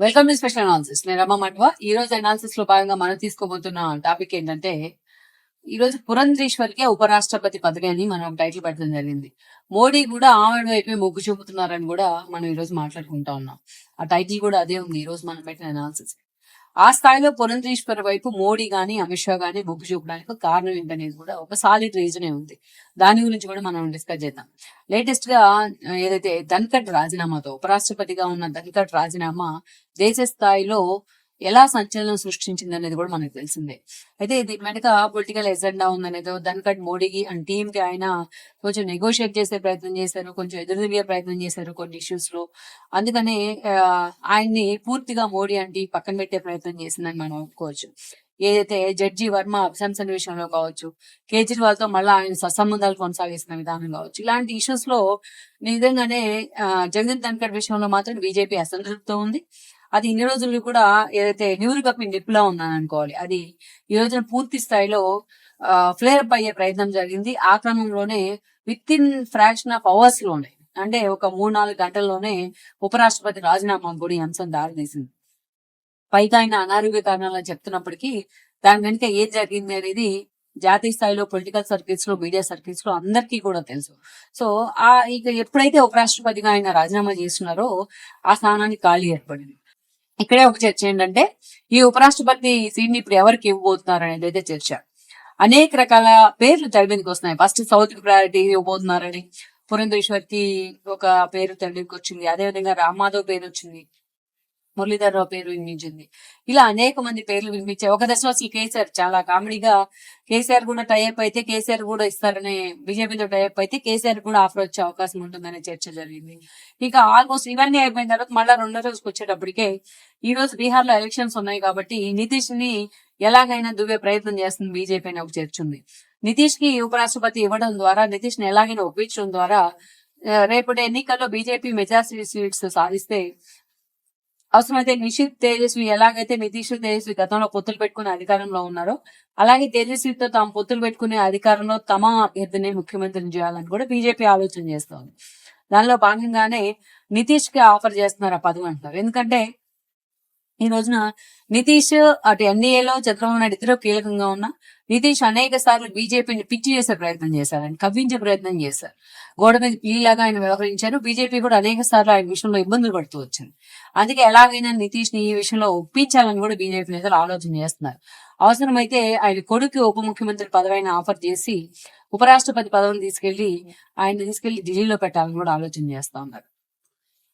Welcome to special analysis నేను రమ్మ మట్వ ఈ రోజు అనాలిసిస్లో భాగంగా మనం తీసుకోబోతున్న టాపిక్ ఏంటంటే ఈ రోజు పురంధరేశ్వరికి ఉపరాష్ట్రపతి పదవి అని మనం టైటిల్ పెట్టడం జరిగింది. మోడీ కూడా ఆవిడ వైపే మొగ్గు చూపుతున్నారని కూడా మనం ఈ రోజు మాట్లాడుకుంటా ఉన్నాం. ఆ టైటిల్ కూడా అదే ఉంది. ఈ రోజు మనం పెట్టిన అనాలిసిస్ ఆ స్థాయిలో పురంధరేశ్వర్ వైపు మోడీ గాని అమిత్ షా గాని మొగ్గు చూపడానికి కారణం ఏంటనేది కూడా ఒక సాలిడ్ రీజనే ఉంది. దాని గురించి కూడా మనం డిస్కస్ చేద్దాం. లేటెస్ట్గా ఏదైతే ధన్కట్ రాజీనామాతో ఉపరాష్ట్రపతిగా ఉన్న ధన్కట్ రాజీనామా దేశ స్థాయిలో ఎలా సంచలనం సృష్టించింది అనేది కూడా మనకు తెలిసిందే. అయితే ఇది వెనక పొలిటికల్ ఎజెండా ఉందనేదో ధన్కడ్ మోడీకి అండ్ టీమ్కి ఆయన కొంచెం నెగోషియేట్ చేసే ప్రయత్నం చేశారు కొంచెం ఎదురుదిగే ప్రయత్నం చేశారు కొన్ని ఇష్యూస్లో. అందుకనే ఆయన్ని పూర్తిగా మోడీ అంటే పక్కన పెట్టే ప్రయత్నం చేసిందని మనం ఒప్పుకోవచ్చు ఏదైతే జడ్జి వర్మ అభిశంసన విషయంలో కావచ్చు కేజ్రీవాల్తో మళ్ళీ ఆయన సత్సంబంధాలు కొనసాగిస్తున్న విధానం కావచ్చు. ఇలాంటి ఇష్యూస్లో నిజంగానే జగన్ జగదీప్ ధన్కర్ విషయంలో మాత్రం బీజేపీ అసంతృప్తితో ఉంది. అది ఇన్ని రోజులు కూడా ఏదైతే న్యూరు కప్పి నిప్పులా ఉందని అనుకోవాలి. అది ఈ రోజున పూర్తి స్థాయిలో ఫ్లేర్ అప్ అయ్యే ప్రయత్నం జరిగింది. ఆ క్రమంలోనే విత్ ఇన్ ఫ్రాక్షన్ ఆఫ్ అవర్స్లోనే అంటే ఒక మూడు నాలుగు గంటల్లోనే ఉపరాష్ట్రపతి రాజీనామా కూడా ఈ అంశం దారితీసింది. పైగా ఆయన అనారోగ్య కారణాలని చెప్తున్నప్పటికీ దాని వెనుక ఏం జరిగింది అనేది జాతీయ స్థాయిలో పొలిటికల్ సర్కిల్స్లో మీడియా సర్కిల్స్లో అందరికీ కూడా తెలుసు. సో ఆ ఇక ఎప్పుడైతే ఉపరాష్ట్రపతిగా ఆయన రాజీనామా చేస్తున్నారో ఆ స్థానానికి ఖాళీ ఏర్పడింది. ఇక్కడే ఒక చర్చ ఏంటంటే ఈ ఉపరాష్ట్రపతి సీట్ని ఇప్పుడు ఎవరికి ఇవ్వబోతున్నారు అనేది అయితే చర్చ. అనేక రకాల పేర్లు తెర వస్తున్నాయి. ఫస్ట్ సౌత్కి ప్రయారిటీ ఇవ్వబోతున్నారని పురంధేశ్వర్కి ఒక పేరు తెర వచ్చింది. అదేవిధంగా రామ్ మాధవ్ పేరు వచ్చింది. మురళీధర్ రావు పేరు వినిపించింది. ఇలా అనేక మంది పేర్లు వినిపించాయి. ఒక దశలో అసలు కేసీఆర్ చాలా కామెడీగా కేసీఆర్ కూడా టైఅప్ అయితే కేసీఆర్ కూడా ఇస్తారనే బీజేపీతో టైఅప్ అయితే కేసీఆర్ కూడా ఆఫర్ వచ్చే అవకాశం ఉంటుందనే చర్చ జరిగింది. ఇంకా ఆల్మోస్ట్ ఇవన్నీ అయిపోయిన తర్వాత మళ్ళా రెండో రోజుకి వచ్చేటప్పటికే ఈ రోజు బీహార్లో ఎలక్షన్స్ ఉన్నాయి కాబట్టి నితీష్ని ఎలాగైనా దువ్వే ప్రయత్నం చేస్తుంది బీజేపీ అని ఒక చర్చ ఉంది. నితీష్కి ఉపరాష్ట్రపతి ఇవ్వడం ద్వారా నితీష్ని ఎలాగైనా ఒప్పించడం ద్వారా రేపటి ఎన్నికల్లో బీజేపీ మెజారిటీ సీట్స్ సాధిస్తే అవసరమైతే నిషిత్ తేజస్వి ఎలాగైతే నితీష్ తేజస్వి గతంలో పొత్తులు పెట్టుకునే అధికారంలో ఉన్నారో అలాగే తేజస్వితో తాము పొత్తులు పెట్టుకునే అధికారంలో తమ అభ్యర్థిని ముఖ్యమంత్రిని చేయాలని కూడా బీజేపీ ఆలోచన చేస్తోంది. దానిలో భాగంగానే నితీష్కి ఆఫర్ చేస్తున్నారు ఆ పదవి అంటున్నారు ఎందుకంటే ఈ రోజున నితీష్ అటు ఎన్డీఏలో చంద్రబాబు నాయుడు ఇద్దరు కీలకంగా ఉన్న నితీష్ అనేక సార్లు బీజేపీని పిచ్చి చేసే ప్రయత్నం చేశారు. ఆయన కవ్వించే ప్రయత్నం చేశారు. గోడ మీద పిల్లిలాగా ఆయన వ్యవహరించారు. బీజేపీ కూడా అనేక సార్లు ఆయన విషయంలో ఇబ్బందులు పడుతూ వచ్చింది. అందుకే ఎలాగైనా నితీష్ని ఈ విషయంలో ఒప్పించాలని కూడా బీజేపీ నేతలు ఆలోచన చేస్తున్నారు. అవసరమైతే ఆయన కొడుకు ఉప ముఖ్యమంత్రి పదవైన ఆఫర్ చేసి ఉపరాష్ట్రపతి పదవిని తీసుకెళ్ళి ఆయన తీసుకెళ్ళి ఢిల్లీలో పెట్టాలని కూడా ఆలోచన చేస్తా ఉన్నారు.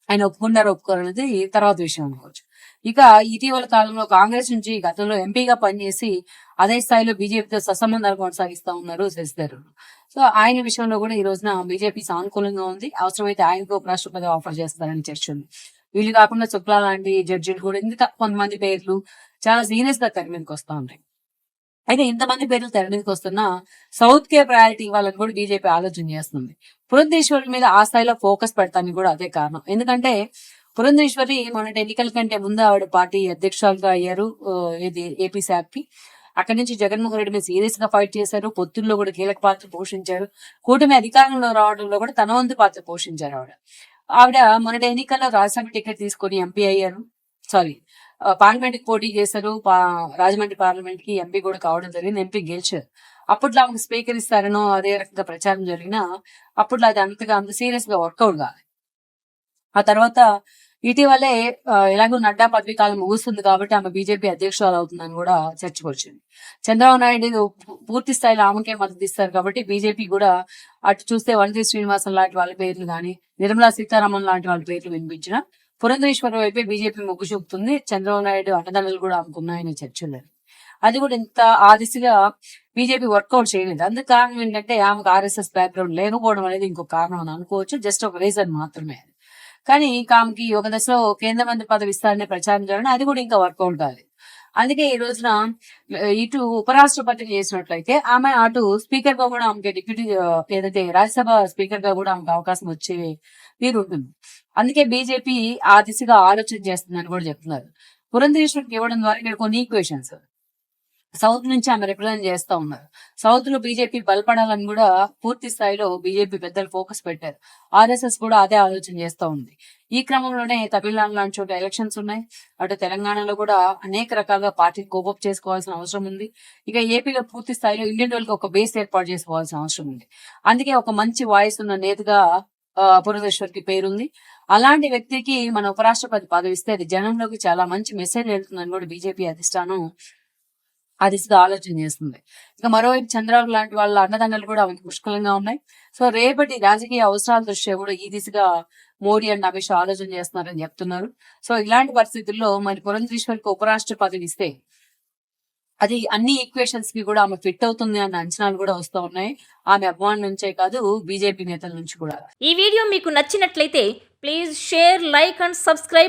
ఆయన ఒప్పుకున్నారు ఒప్పుకోరనేది తర్వాత విషయం అనుకోవచ్చు. ఇక ఇటీవల కాలంలో కాంగ్రెస్ నుంచి గతంలో ఎంపీగా పనిచేసి అదే స్థాయిలో బీజేపీతో సత్సంబంధాలు కొనసాగిస్తా ఉన్నారు శశిధర్ సో ఆయన విషయంలో కూడా ఈ రోజున బీజేపీ సానుకూలంగా ఉంది. అవసరమైతే ఆయనకు ఉపరాష్ట్రపతి ఆఫర్ చేస్తారని చర్చ ఉంది. వీళ్ళు కాకుండా శుక్లా లాంటి జడ్జిలు కూడా ఇంకా కొంతమంది పేర్లు చాలా సీరియస్గా తెర మీదకి వస్తా ఉంటాయి అయితే ఇంతమంది పేర్లు తెర మీదకి వస్తున్నా సౌత్ కే ప్రయారిటీ ఇవ్వాలని కూడా బీజేపీ ఆలోచన చేస్తుంది. పురంధేశ్వరి మీద ఆ స్థాయిలో ఫోకస్ పెడతానికి కూడా అదే కారణం. ఎందుకంటే పురంధేశ్వరి మొన్నటి ఎన్నికల కంటే ముందు ఆవిడ పార్టీ అధ్యక్షురాలుగా అయ్యారు. ఇది ఏపీ శాఖకి. అక్కడి నుంచి జగన్మోహన్ రెడ్డి మీద సీరియస్గా ఫైట్ చేశారు. పొత్తుల్లో కూడా కీలక పాత్ర పోషించారు. కూటమి అధికారంలో రావడంలో కూడా తన వంతు పాత్ర పోషించారు ఆవిడ. ఆవిడ మొన్నటి ఎన్నికల్లో రాజ్యసభ టికెట్ తీసుకొని ఎంపీ అయ్యారు. సారీ పార్లమెంట్కి పోటీ చేశారు పా- రాజమండ్రి పార్లమెంట్కి ఎంపీ కూడా కావడం జరిగింది ఎంపీ గెలిచారు. అప్పట్లో ఆమెకు స్పీకర్ ఇస్తారనో అదే రకంగా ప్రచారం జరిగినా అప్పట్లో అది అంతగా అంత సీరియస్గా వర్కౌట్ కాదు ఆ తర్వాత ఇటీవలే ఎలాగో నడ్డా పదవి కాలం ముగుస్తుంది కాబట్టి ఆమె బీజేపీ అధ్యక్షురాలు అవుతుందని కూడా చర్చకు వచ్చింది. చంద్రబాబు నాయుడు పూర్తి స్థాయిలో ఆమెకే మద్దతు ఇస్తారు కాబట్టి బీజేపీ కూడా అటు చూస్తే వనజీ శ్రీనివాసన్ లాంటి వాళ్ళ పేర్లు కానీ నిర్మలా సీతారామన్ లాంటి వాళ్ళ పేర్లు వినిపించిన పురంధరేశ్వరం వైపే బీజేపీ మొగ్గు చూపుతుంది. చంద్రబాబు నాయుడు అండదండలు కూడా ఆమెకున్నాయని చర్చలు. అది కూడా ఇంత ఆ దిశగా బీజేపీ వర్కౌట్ చేయలేదు. అందుకు కారణం ఏంటంటే ఆమెకు ఆర్ఎస్ఎస్ బ్యాక్గ్రౌండ్ లేకపోవడం అనేది ఇంకో కారణం అని అనుకోవచ్చు. జస్ట్ ఒక రీజన్ మాత్రమే కానీ ఆమెకి ఒక దశలో కేంద్ర మంత్రి పదవి ఇస్తారనే ప్రచారం జరగడం అది కూడా ఇంకా వర్కౌట్ కాలేదు. అందుకే ఈ రోజున ఇటు ఉపరాష్ట్రపతిని చేసినట్లయితే ఆమె అటు స్పీకర్గా కూడా ఆమెకి డిప్యూటీ ఏదైతే రాజ్యసభ స్పీకర్గా కూడా ఆమెకు అవకాశం వచ్చే తీరు ఉంటుంది. అందుకే బీజేపీ ఆ దిశగా ఆలోచన చేస్తుందని కూడా చెప్తున్నారు. పురంధరేశ్వరికి ఇవ్వడం ద్వారా ఇక్కడ కొన్ని ఈక్వేషన్స్ సౌత్ నుంచి ఆమె రిప్రజెంట్ చేస్తా ఉన్నారు. సౌత్లో బీజేపీ బలపడాలని కూడా పూర్తి స్థాయిలో బీజేపీ పెద్దలు ఫోకస్ పెట్టారు. ఆర్ఎస్ఎస్ కూడా అదే ఆలోచన చేస్తా ఉంది. ఈ క్రమంలోనే తమిళనాడు లాంటి చోట ఎలక్షన్స్ ఉన్నాయి. అటు తెలంగాణలో కూడా అనేక రకాలుగా పార్టీ కోపప్ చేసుకోవాల్సిన అవసరం ఉంది. ఇక ఏపీలో పూర్తి స్థాయిలో ఇండియన్గా ఒక బేస్ ఏర్పాటు చేసుకోవాల్సిన అవసరం ఉంది. అందుకే ఒక మంచి వాయిస్ ఉన్న నేతగా ఆ, పురంధేశ్వరికి పేరుంది. అలాంటి వ్యక్తికి మన ఉపరాష్ట్రపతి పదవి ఇస్తే అది జనంలోకి చాలా మంచి మెసేజ్ వెళ్తుందని కూడా బీజేపీ అధిష్టానం ఆ దిశగా ఆలోచన చేస్తుంది. ఇక మరోవైపు చంద్రబాబు లాంటి వాళ్ళ అన్నదండలు కూడా ఆమెకు పుష్కలంగా ఉన్నాయి. సో రేపటి రాజకీయ అవసరాల దృష్ట్యా కూడా ఈ దిశగా మోడీ అండ్ అమిత్ షా ఆలోచన చేస్తున్నారని చెప్తున్నారు. సో ఇలాంటి పరిస్థితుల్లో మరి పురంధేశ్వరికి ఉపరాష్ట్రపతిని ఇస్తే అది అన్ని ఈక్వేషన్స్కి కూడా ఆమె ఫిట్ అవుతుంది అన్న అంచనాలు కూడా వస్తూ ఉన్నాయి. ఆమె అభిమానుల నుంచే కాదు బీజేపీ నేతల నుంచి కూడా. ఈ వీడియో మీకు నచ్చినట్లయితే please share like and subscribe